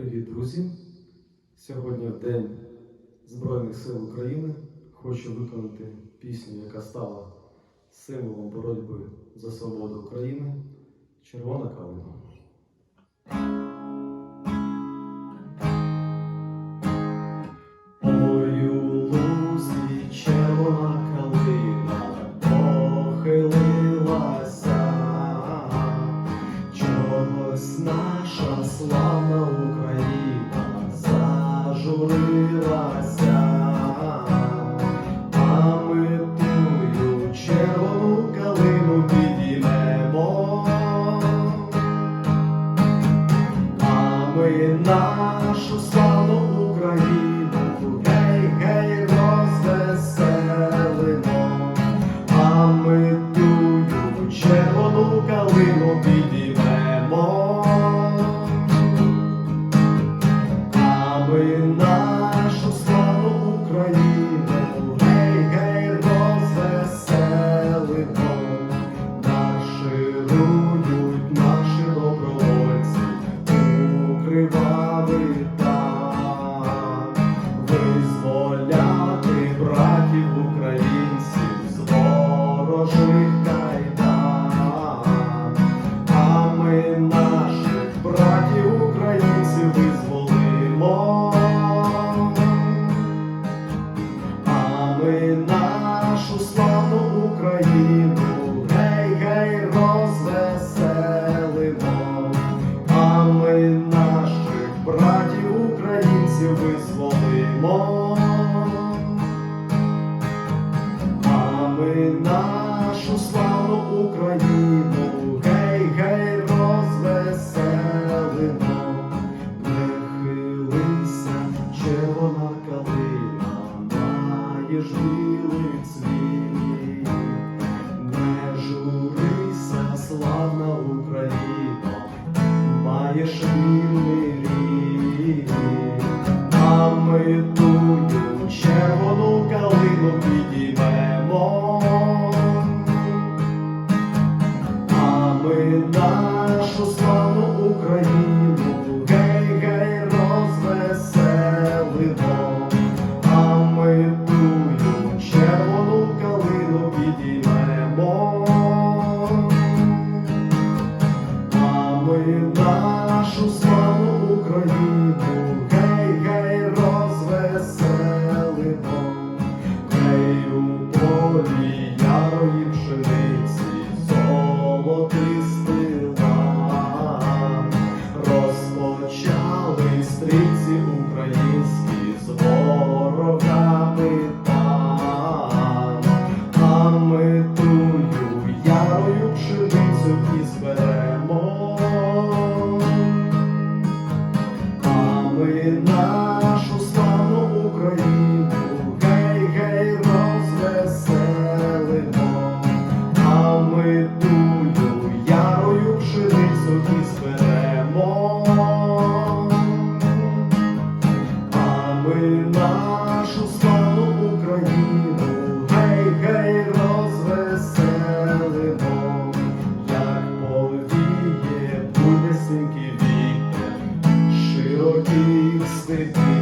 Привіт, друзі! Сьогодні День Збройних сил України хочу виконати пісню, яка стала символом боротьби за свободу України Червона калина. кривавий там, Нашу славну Україну. Гей, гей, розвеселимо, а ми тую червону калину підіймемо, а ми нашу славну Україну ми тую ярою пшеницю і зберемо. А ми нашу славну Україну гей, гей, розвеселимо, а ми тую ярою пшеницю і зберемо, а ми нашу славну будь-ясненький вітер широких степів,